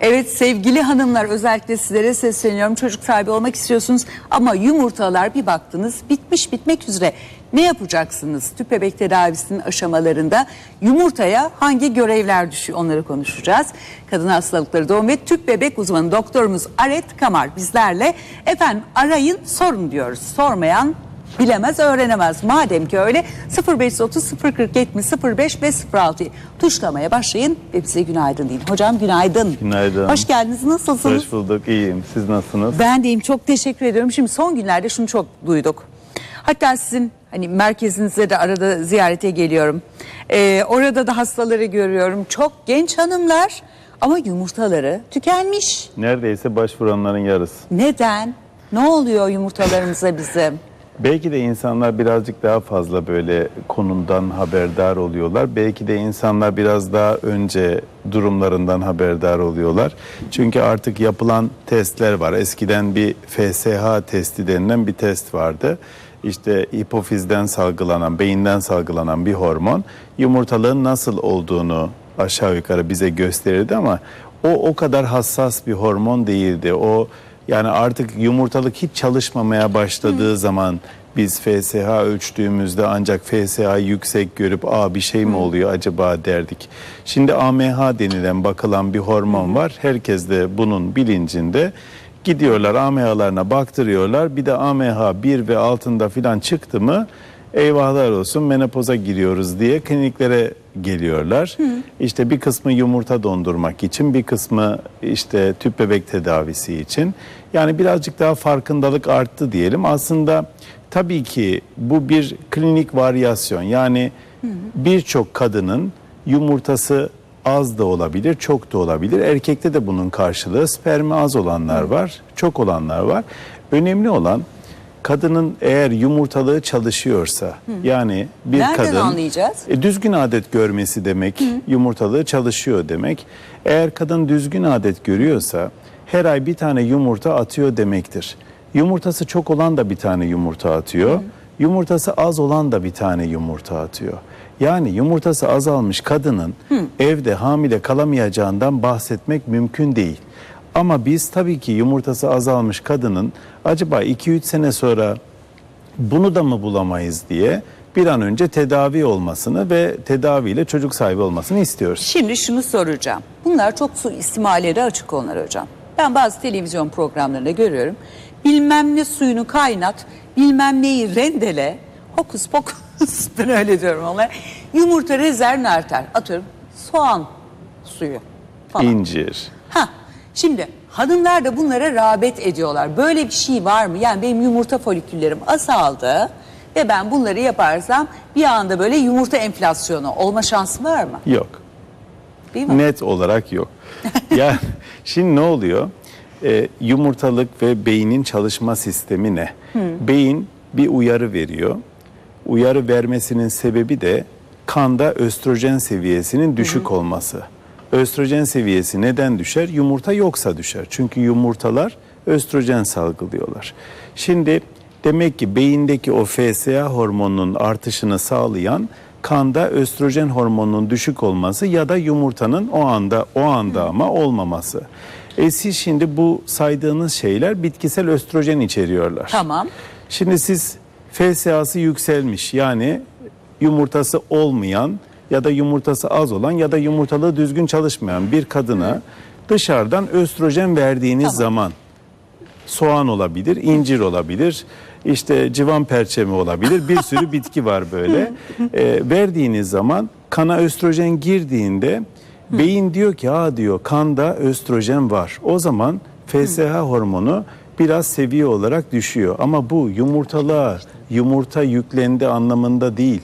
Evet sevgili hanımlar özellikle sizlere sesleniyorum. Çocuk sahibi olmak istiyorsunuz ama yumurtalar bir baktınız bitmiş bitmek üzere. Ne yapacaksınız? Tüp bebek tedavisinin aşamalarında yumurtaya hangi görevler düşüyor onları konuşacağız. Kadın hastalıkları doğum ve tüp bebek uzmanı doktorumuz Aret Kamar bizlerle. Efendim arayın sorun diyoruz. Sormayan bilemez öğrenemez. Madem ki öyle 0530 040 70 05 ve 06 tuşlamaya başlayın ve bize günaydın deyin. Hocam günaydın. Günaydın. Hoş geldiniz. Nasılsınız? Hoş bulduk, iyiyim. Siz nasılsınız? Ben deyim çok teşekkür ediyorum. Şimdi son günlerde şunu çok duyduk. Hatta sizin hani merkezinize de arada ziyarete geliyorum. Ee, orada da hastaları görüyorum. Çok genç hanımlar ama yumurtaları tükenmiş. Neredeyse başvuranların yarısı. Neden? Ne oluyor yumurtalarımıza bizim? Belki de insanlar birazcık daha fazla böyle konumdan haberdar oluyorlar. Belki de insanlar biraz daha önce durumlarından haberdar oluyorlar. Çünkü artık yapılan testler var. Eskiden bir FSH testi denilen bir test vardı. İşte hipofizden salgılanan, beyinden salgılanan bir hormon yumurtalığın nasıl olduğunu aşağı yukarı bize gösterirdi ama o o kadar hassas bir hormon değildi. O yani artık yumurtalık hiç çalışmamaya başladığı zaman biz FSH ölçtüğümüzde ancak FSH yüksek görüp aa bir şey mi oluyor acaba derdik. Şimdi AMH denilen bakılan bir hormon var. Herkes de bunun bilincinde. Gidiyorlar AMH'larına baktırıyorlar. Bir de AMH 1 ve altında filan çıktı mı eyvahlar olsun menopoza giriyoruz diye kliniklere geliyorlar. İşte bir kısmı yumurta dondurmak için, bir kısmı işte tüp bebek tedavisi için. Yani birazcık daha farkındalık arttı diyelim. Aslında tabii ki bu bir klinik varyasyon. Yani birçok kadının yumurtası az da olabilir, çok da olabilir. Erkekte de bunun karşılığı spermi az olanlar var, çok olanlar var. Önemli olan kadının eğer yumurtalığı çalışıyorsa yani bir Nereden kadın anlayacağız? e, düzgün adet görmesi demek yumurtalığı çalışıyor demek. Eğer kadın düzgün adet görüyorsa her ay bir tane yumurta atıyor demektir. Yumurtası çok olan da bir tane yumurta atıyor. Yumurtası az olan da bir tane yumurta atıyor. Yani yumurtası azalmış kadının evde hamile kalamayacağından bahsetmek mümkün değil. Ama biz tabii ki yumurtası azalmış kadının acaba 2-3 sene sonra bunu da mı bulamayız diye bir an önce tedavi olmasını ve tedaviyle çocuk sahibi olmasını istiyoruz. Şimdi şunu soracağım. Bunlar çok su istimalleri açık konular hocam. Ben bazı televizyon programlarında görüyorum. Bilmem ne suyunu kaynat, bilmem neyi rendele. Hokus pokus ben öyle diyorum onlara. Yumurta rezervini artar. Atıyorum soğan suyu falan. İncir. Ha, şimdi hanımlar da bunlara rağbet ediyorlar. Böyle bir şey var mı? Yani benim yumurta foliküllerim azaldı ve ben bunları yaparsam bir anda böyle yumurta enflasyonu olma şansı var mı? Yok. Değil mi? Net olarak yok. ya şimdi ne oluyor? Ee, yumurtalık ve beynin çalışma sistemi ne? Beyin bir uyarı veriyor. Uyarı vermesinin sebebi de kanda östrojen seviyesinin düşük olması. Östrojen seviyesi neden düşer? Yumurta yoksa düşer. Çünkü yumurtalar östrojen salgılıyorlar. Şimdi demek ki beyindeki o FSH hormonunun artışını sağlayan kanda östrojen hormonunun düşük olması ya da yumurtanın o anda o anda ama olmaması. E siz şimdi bu saydığınız şeyler bitkisel östrojen içeriyorlar. Tamam. Şimdi siz FSH'sı yükselmiş yani yumurtası olmayan ya da yumurtası az olan ya da yumurtalığı düzgün çalışmayan bir kadına dışarıdan östrojen verdiğiniz Tamam. zaman soğan olabilir, incir olabilir, işte civan perçemi olabilir. Bir sürü bitki var böyle. Ee, verdiğiniz zaman kana östrojen girdiğinde beyin diyor ki ha diyor kanda östrojen var. O zaman FSH hormonu biraz seviye olarak düşüyor. Ama bu yumurtalığa yumurta yüklendi anlamında değil.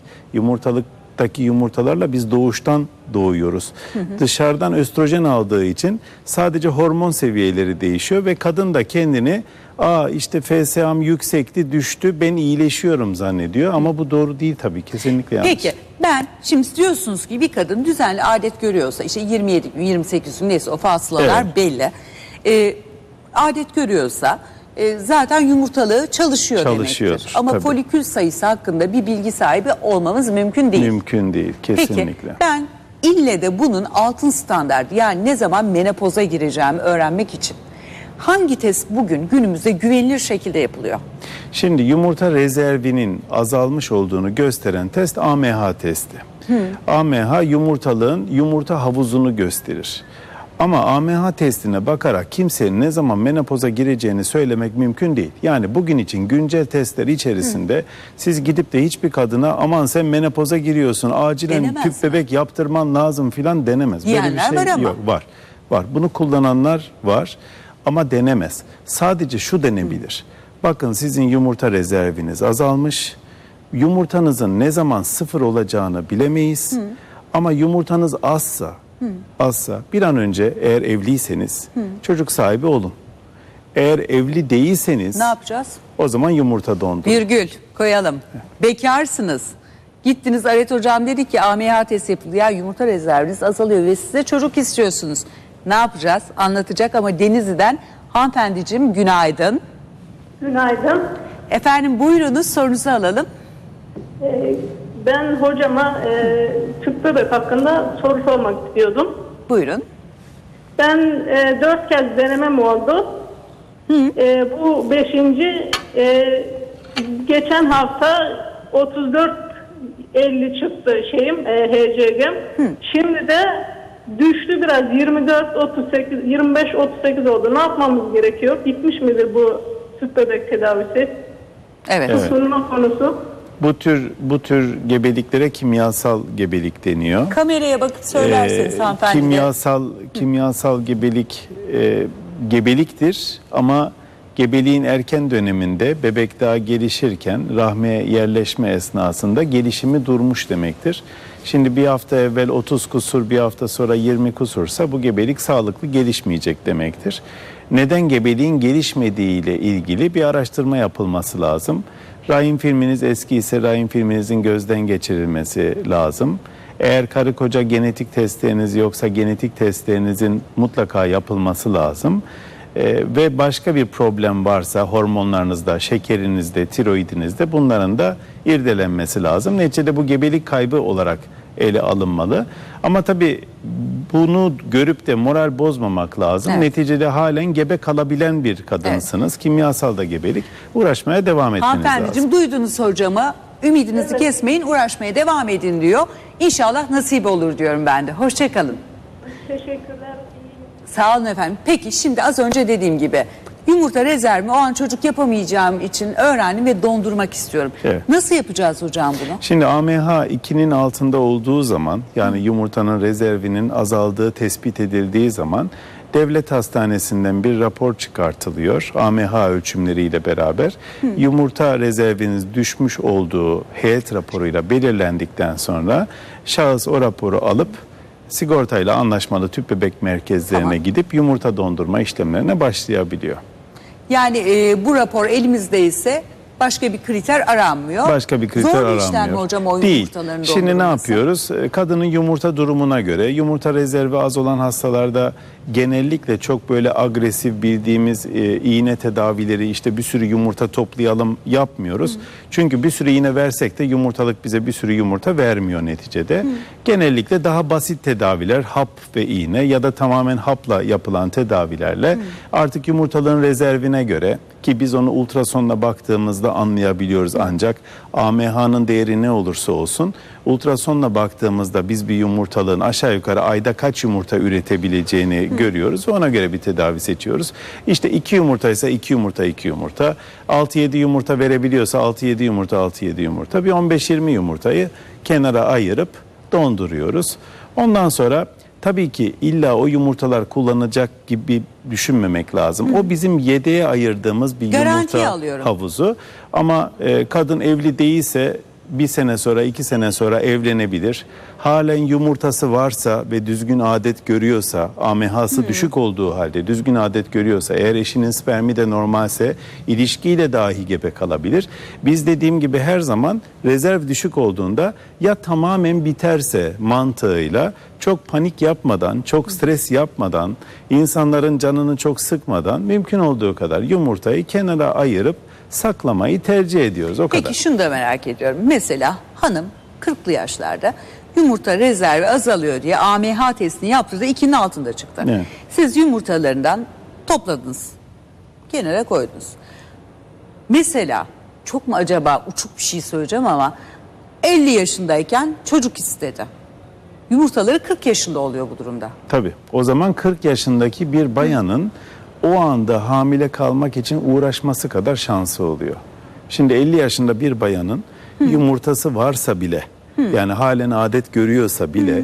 Yumurtalıktaki yumurtalarla biz doğuştan doğuyoruz. Dışarıdan östrojen aldığı için sadece hormon seviyeleri değişiyor ve kadın da kendini aa işte FSH'm yüksekti düştü ben iyileşiyorum zannediyor ama bu doğru değil tabii kesinlikle yanlış. Peki ben şimdi diyorsunuz ki bir kadın düzenli adet görüyorsa işte 27 gün 28 gün neyse o fasılalar Evet. belli. Ee, adet görüyorsa e, zaten yumurtalığı çalışıyor Çalışıyordur, demektir. Ama tabii. folikül sayısı hakkında bir bilgi sahibi olmamız mümkün değil. Mümkün değil kesinlikle. Peki ben ille de bunun altın standartı yani ne zaman menopoza gireceğimi öğrenmek için hangi test bugün günümüzde güvenilir şekilde yapılıyor? Şimdi yumurta rezervinin azalmış olduğunu gösteren test AMH testi. AMH yumurtalığın yumurta havuzunu gösterir. Ama AMH testine bakarak kimsenin ne zaman menopoza gireceğini söylemek mümkün değil. Yani bugün için güncel testler içerisinde siz gidip de hiçbir kadına aman sen menopoza giriyorsun acilen Denemez tüp mi? bebek yaptırman lazım filan denemez. Böyle bir şey var ama. yok. Var. Var. Bunu kullananlar var ama denemez. Sadece şu denebilir. Bakın sizin yumurta rezerviniz azalmış. Yumurtanızın ne zaman sıfır olacağını bilemeyiz. Ama yumurtanız azsa, azsa bir an önce eğer evliyseniz çocuk sahibi olun. Eğer evli değilseniz Ne yapacağız? o zaman yumurta dondurun. Virgül koyalım. Bekarsınız. Gittiniz Aret hocam dedi ki AMH testi yapıldı. Ya yumurta rezerviniz azalıyor ve size çocuk istiyorsunuz. Ne yapacağız? Anlatacak ama Denizli'den hanımefendiciğim günaydın. Günaydın. Efendim buyurunuz sorunuzu alalım. Ee, Ben hocama e, tüp bebek hakkında soru sormak istiyordum. Buyurun. Ben e, dört kez denemem oldu. E, bu beşinci e, geçen hafta 34 50 çıktı şeyim e, HCG'm. Şimdi de düştü biraz 24 38 25 38 oldu. Ne yapmamız gerekiyor? Bitmiş midir bu tüp bebek tedavisi? Evet. Sunma konusu. Bu tür bu tür gebeliklere kimyasal gebelik deniyor. Kameraya bakıp söylerseniz Ee, hanımefendi. kimyasal kimyasal gebelik e, gebeliktir ama gebeliğin erken döneminde bebek daha gelişirken rahme yerleşme esnasında gelişimi durmuş demektir. Şimdi bir hafta evvel 30 kusur bir hafta sonra 20 kusursa bu gebelik sağlıklı gelişmeyecek demektir. Neden gebeliğin gelişmediği ile ilgili bir araştırma yapılması lazım. Rahim filminiz eski ise rahim filminizin gözden geçirilmesi lazım. Eğer karı koca genetik testleriniz yoksa genetik testlerinizin mutlaka yapılması lazım. Ee, ve başka bir problem varsa hormonlarınızda, şekerinizde, tiroidinizde bunların da irdelenmesi lazım. Neticede bu gebelik kaybı olarak ele alınmalı. Ama tabii bunu görüp de moral bozmamak lazım. Evet. Neticede halen gebe kalabilen bir kadınsınız. Kimyasal da gebelik. Uğraşmaya devam etmeniz lazım. Hanımefendiciğim duydunuz hocamı. Ümidinizi kesmeyin, uğraşmaya devam edin diyor. İnşallah nasip olur diyorum ben de. Hoşçakalın. Teşekkürler. Sağ olun efendim. Peki şimdi az önce dediğim gibi yumurta rezervimi o an çocuk yapamayacağım için öğrendim ve dondurmak istiyorum. Evet. Nasıl yapacağız hocam bunu? Şimdi AMH 2'nin altında olduğu zaman yani yumurtanın rezervinin azaldığı tespit edildiği zaman devlet hastanesinden bir rapor çıkartılıyor AMH ölçümleriyle beraber. Yumurta rezerviniz düşmüş olduğu heyet raporuyla belirlendikten sonra şahıs o raporu alıp sigortayla anlaşmalı tüp bebek merkezlerine Tamam. gidip yumurta dondurma işlemlerine başlayabiliyor. Yani e, bu rapor elimizde başka bir kriter aranmıyor. Başka bir kriter Zor aranmıyor. işlem mi hocam o Değil. yumurtaların Şimdi ne yapıyoruz? Ee, Kadının yumurta durumuna göre yumurta rezervi az olan hastalarda genellikle çok böyle agresif bildiğimiz e, iğne tedavileri işte bir sürü yumurta toplayalım yapmıyoruz. Çünkü bir sürü iğne versek de yumurtalık bize bir sürü yumurta vermiyor neticede. Genellikle daha basit tedaviler hap ve iğne ya da tamamen hapla yapılan tedavilerle artık yumurtalığın rezervine göre ki biz onu ultrasonla baktığımızda anlayabiliyoruz ancak AMH'nın değeri ne olursa olsun ultrasonla baktığımızda biz bir yumurtalığın aşağı yukarı ayda kaç yumurta üretebileceğini görüyoruz. Ona göre bir tedavi seçiyoruz. İşte iki yumurta ise iki yumurta iki yumurta. 6-7 yumurta verebiliyorsa 6-7 yumurta 6-7 yumurta. Bir 15-20 yumurtayı kenara ayırıp donduruyoruz. Ondan sonra tabii ki illa o yumurtalar kullanacak gibi düşünmemek lazım. O bizim yedeğe ayırdığımız bir Garantiye yumurta alıyorum. havuzu. Ama e, kadın evli değilse bir sene sonra iki sene sonra evlenebilir. Halen yumurtası varsa ve düzgün adet görüyorsa, AMH'sı düşük olduğu halde düzgün adet görüyorsa, eğer eşinin spermi de normalse ilişkiyle dahi gebe kalabilir. Biz dediğim gibi her zaman rezerv düşük olduğunda ya tamamen biterse mantığıyla çok panik yapmadan, çok stres yapmadan, insanların canını çok sıkmadan mümkün olduğu kadar yumurtayı kenara ayırıp saklamayı tercih ediyoruz o kadar. Peki şunu da merak ediyorum. Mesela hanım 40'lı yaşlarda yumurta rezervi azalıyor diye AMH testini yaptırdı 2'nin altında çıktı. Evet. Siz yumurtalarından topladınız. Kenara koydunuz. Mesela çok mu acaba uçuk bir şey söyleyeceğim ama 50 yaşındayken çocuk istedi. Yumurtaları 40 yaşında oluyor bu durumda. Tabii. O zaman 40 yaşındaki bir bayanın o anda hamile kalmak için uğraşması kadar şansı oluyor. Şimdi 50 yaşında bir bayanın yumurtası varsa bile yani halen adet görüyorsa bile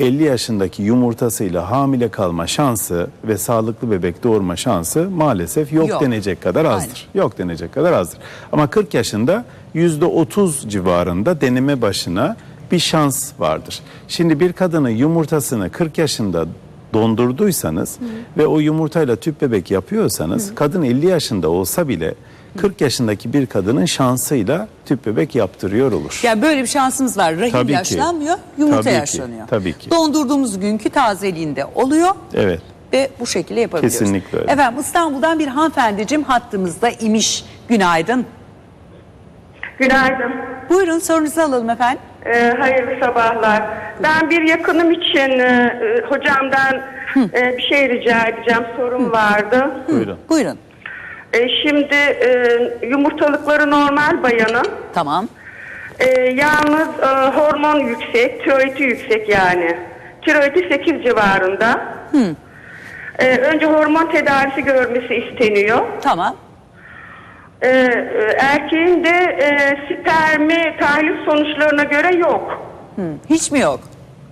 50 yaşındaki yumurtasıyla hamile kalma şansı ve sağlıklı bebek doğurma şansı maalesef yok, Yok. denecek kadar azdır. Yok denecek kadar azdır. Ama 40 yaşında %30 civarında deneme başına bir şans vardır. Şimdi bir kadının yumurtasını 40 yaşında dondurduysanız ve o yumurtayla tüp bebek yapıyorsanız kadın 50 yaşında olsa bile 40 yaşındaki bir kadının şansıyla tüp bebek yaptırıyor olur. Yani böyle bir şansımız var. Rahim Tabii ki. yaşlanmıyor, yumurta Tabii ki, yaşlanıyor. tabii ki. Dondurduğumuz günkü tazeliğinde oluyor Evet. ve bu şekilde yapabiliyoruz. Kesinlikle öyle. Efendim İstanbul'dan bir hanımefendicim hattımızda imiş. Günaydın. Günaydın. Buyurun sorunuzu alalım efendim. Ee, hayırlı sabahlar. Ben bir yakınım için e, e, hocamdan e, bir şey rica edeceğim. Sorum vardı. Buyurun. Buyurun. E, şimdi e, yumurtalıkları normal bayanın. Tamam. E, yalnız e, hormon yüksek, tiroidi yüksek yani. Tiroidi 8 civarında. E, önce hormon tedavisi görmesi isteniyor. Tamam. E, e, erkeğin de e, spermi tahlil sonuçlarına göre yok. Hiç mi yok?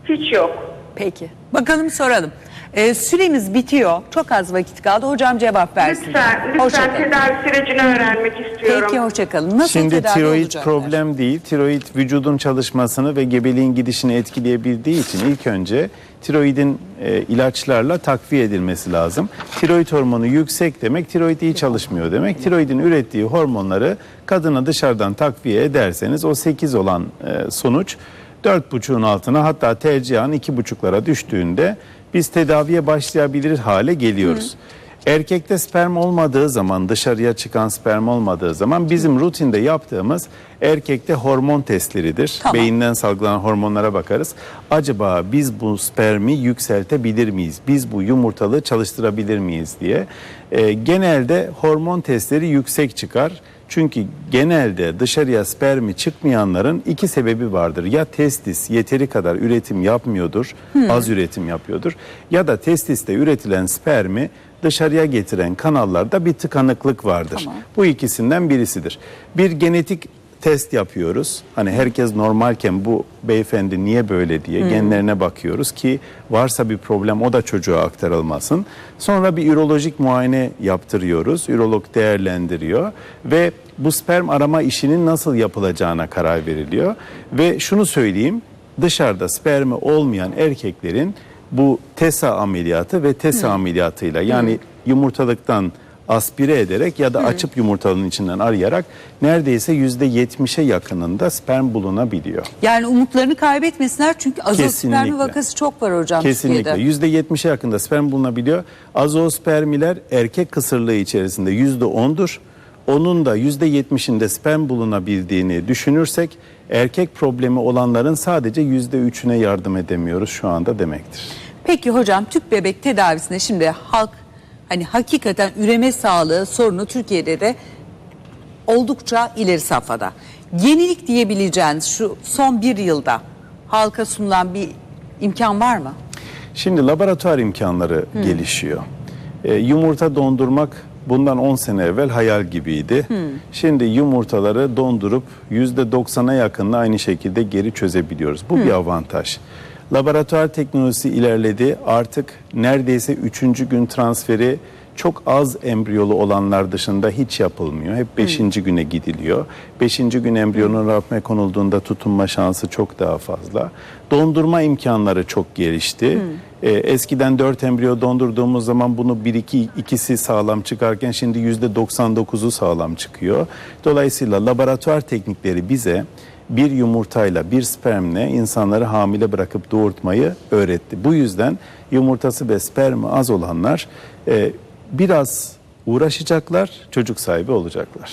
Hiç yok. Peki. Bakalım soralım. Ee, süremiz bitiyor. Çok az vakit kaldı. Hocam cevap versin. Lütfen, lütfen kalın. tedavi sürecini öğrenmek istiyorum. Peki hoşçakalın. Nasıl Şimdi tedavi tiroid olacaklar? problem değil. Tiroid vücudun çalışmasını ve gebeliğin gidişini etkileyebildiği için ilk önce tiroidin e, ilaçlarla takviye edilmesi lazım. Tiroid hormonu yüksek demek tiroid iyi çalışmıyor demek. Tiroidin ürettiği hormonları kadına dışarıdan takviye ederseniz o 8 olan e, sonuç 4,5'un altına hatta tercihen 2,5'lara düştüğünde biz tedaviye başlayabilir hale geliyoruz. Erkekte sperm olmadığı zaman dışarıya çıkan sperm olmadığı zaman bizim rutinde yaptığımız erkekte hormon testleridir. Tamam. Beyinden salgılanan hormonlara bakarız. Acaba biz bu spermi yükseltebilir miyiz? Biz bu yumurtalığı çalıştırabilir miyiz diye. Ee, genelde hormon testleri yüksek çıkar. Çünkü genelde dışarıya spermi çıkmayanların iki sebebi vardır. Ya testis yeteri kadar üretim yapmıyordur, az üretim yapıyordur. Ya da testiste üretilen spermi dışarıya getiren kanallarda bir tıkanıklık vardır. Tamam. Bu ikisinden birisidir. Bir genetik test yapıyoruz. Hani herkes normalken bu beyefendi niye böyle diye genlerine bakıyoruz ki varsa bir problem o da çocuğa aktarılmasın. Sonra bir ürolojik muayene yaptırıyoruz. Ürolog değerlendiriyor ve bu sperm arama işinin nasıl yapılacağına karar veriliyor. Ve şunu söyleyeyim dışarıda spermi olmayan erkeklerin bu TESA ameliyatı ve TESA ameliyatıyla yani yumurtalıktan aspire ederek ya da açıp yumurtalığın içinden arayarak neredeyse yüzde yetmişe yakınında sperm bulunabiliyor. Yani umutlarını kaybetmesinler çünkü azospermi vakası çok var hocam Kesinlikle yüzde yetmişe yakında sperm bulunabiliyor. Azospermiler erkek kısırlığı içerisinde yüzde ondur. Onun da yüzde yetmişinde sperm bulunabildiğini düşünürsek erkek problemi olanların sadece yüzde üçüne yardım edemiyoruz şu anda demektir. Peki hocam tüp bebek tedavisinde şimdi halk hani hakikaten üreme sağlığı sorunu Türkiye'de de oldukça ileri safhada. Yenilik diyebileceğiniz şu son bir yılda halka sunulan bir imkan var mı? Şimdi laboratuvar imkanları gelişiyor. Ee, yumurta dondurmak bundan 10 sene evvel hayal gibiydi. Şimdi yumurtaları dondurup %90'a yakınla aynı şekilde geri çözebiliyoruz. Bu bir avantaj. Laboratuvar teknolojisi ilerledi. Artık neredeyse 3. gün transferi çok az embriyolu olanlar dışında hiç yapılmıyor. Hep 5. güne gidiliyor. 5. gün embriyonun rapme konulduğunda tutunma şansı çok daha fazla. Dondurma imkanları çok gelişti. Ee, eskiden 4 embriyo dondurduğumuz zaman bunu 1 2 ikisi sağlam çıkarken şimdi %99'u sağlam çıkıyor. Dolayısıyla laboratuvar teknikleri bize bir yumurtayla bir spermle insanları hamile bırakıp doğurtmayı öğretti. Bu yüzden yumurtası ve spermi az olanlar e, biraz uğraşacaklar, çocuk sahibi olacaklar.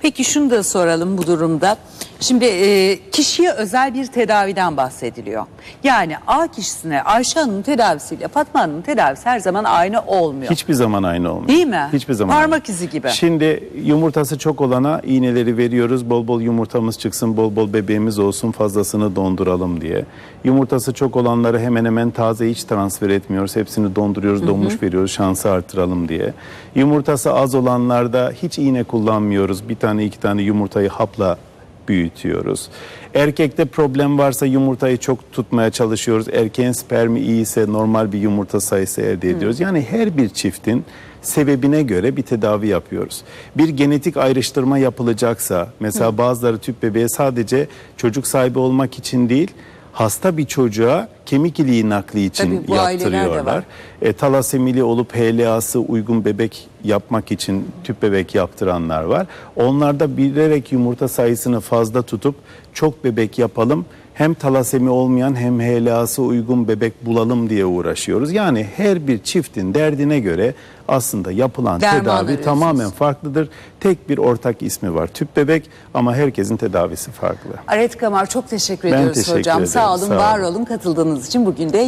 Peki şunu da soralım bu durumda. Şimdi e, kişiye özel bir tedaviden bahsediliyor. Yani A kişisine Ayşe Hanım'ın tedavisiyle Fatma Hanım'ın tedavisi her zaman aynı olmuyor. Hiçbir zaman aynı olmuyor. Değil mi? Hiçbir zaman. Parmak izi gibi. Şimdi yumurtası çok olana iğneleri veriyoruz. Bol bol yumurtamız çıksın, bol bol bebeğimiz olsun, fazlasını donduralım diye. Yumurtası çok olanları hemen hemen taze hiç transfer etmiyoruz. Hepsini donduruyoruz, donmuş veriyoruz şansı artıralım diye. Yumurtası az olanlarda hiç iğne kullanmıyoruz. Bir tane iki tane yumurtayı hapla büyütüyoruz. Erkekte problem varsa yumurtayı çok tutmaya çalışıyoruz. Erkeğin spermi iyi ise normal bir yumurta sayısı elde ediyoruz. Yani her bir çiftin sebebine göre bir tedavi yapıyoruz. Bir genetik ayrıştırma yapılacaksa mesela bazıları tüp bebeğe sadece çocuk sahibi olmak için değil hasta bir çocuğa kemik iliği nakli için Tabii bu aileler de yaptırıyorlar. var. E, talasemili olup HLA'sı uygun bebek yapmak için tüp bebek yaptıranlar var. Onlarda bilerek yumurta sayısını fazla tutup çok bebek yapalım. Hem talasemi olmayan hem HLA'sı uygun bebek bulalım diye uğraşıyoruz. Yani her bir çiftin derdine göre aslında yapılan Derman tedavi arıyorsunuz. tamamen farklıdır. Tek bir ortak ismi var tüp bebek ama herkesin tedavisi farklı. Aret Kamar çok teşekkür Ben ediyoruz teşekkür hocam. ederim, Sağ olun, sağ var olun. olun katıldığınız için bugün de